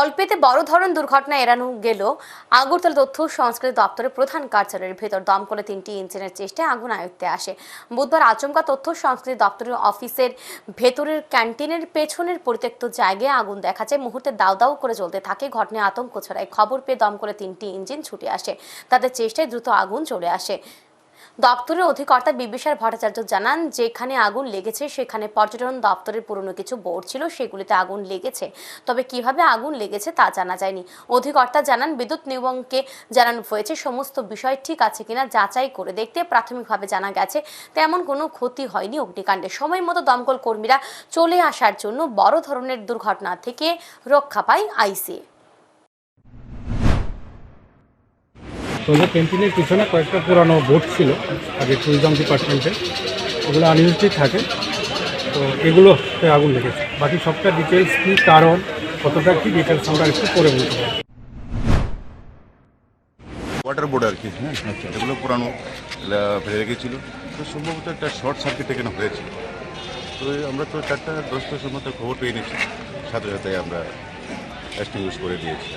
অল্পেতে বড় ধরন দুর্ঘটনা এড়ানো গেল। আগরতলা তথ্য সংস্কৃতি দপ্তরের প্রধান কার্যালয়ের ভেতর দমকলে তিনটি ইঞ্জিনের চেষ্টায় আগুন আয়ত্তে আসে। বুধবার আচমকা তথ্য সংস্কৃতি দপ্তরের অফিসের ভেতরের ক্যান্টিনের পেছনের পরিত্যক্ত জায়গায় আগুন দেখা যায়। মুহূর্তে দাউ দাউ করে জ্বলতে থাকে। ঘটনায় আতঙ্ক ছড়ায়। খবর পেয়ে দমকলে তিনটি ইঞ্জিন ছুটে আসে। তাদের চেষ্টায় দ্রুত আগুন চলে আসে। দপ্তরের অধিকর্তা বিবিসার ভট্টাচার্য জানান, যেখানে আগুন লেগেছে সেখানে পর্যটন দপ্তরের পুরনো কিছু বোর্ড ছিল, সেগুলিতে আগুন লেগেছে। তবে কীভাবে আগুন লেগেছে তা জানা যায়নি। অধিকর্তা জানান, বিদ্যুৎ নিগমকে জানানো হয়েছে, সমস্ত বিষয় ঠিক আছে কিনা যাচাই করে দেখতে প্রাথমিকভাবে জানা গেছে, তেমন কোনো ক্ষতি হয়নি অগ্নিকাণ্ডে। সময় মতো দমকল কর্মীরা চলে আসার জন্য বড় ধরনের দুর্ঘটনা থেকে রক্ষা পায় আইসি তো ওদের ক্যান্টিনের পিছনে কয়েকটা পুরানো বোট ছিল, আগে ট্যুরিজম ডিপার্টমেন্টের ওগুলো আনলিমিটেড থাকে। তো এগুলোতে আগুন লেগেছে। বাকি সবটা ডিটেলস কী, কারণ, কতটা কী ডিটেলস আমরা একটু করে বলতে পারি ওয়াটার বোর্ড আর কি হ্যাঁ? এগুলো পুরানো ফেলে রেখেছিল। তো সম্ভবত একটা শর্ট সার্কিট এখানে হয়েছে। তো আমরা তো চারটা দশটার সময় খবর পেয়ে নিয়েছি সাথে সাথে আমরা এক্সটিংগুইশ করে দিয়েছি।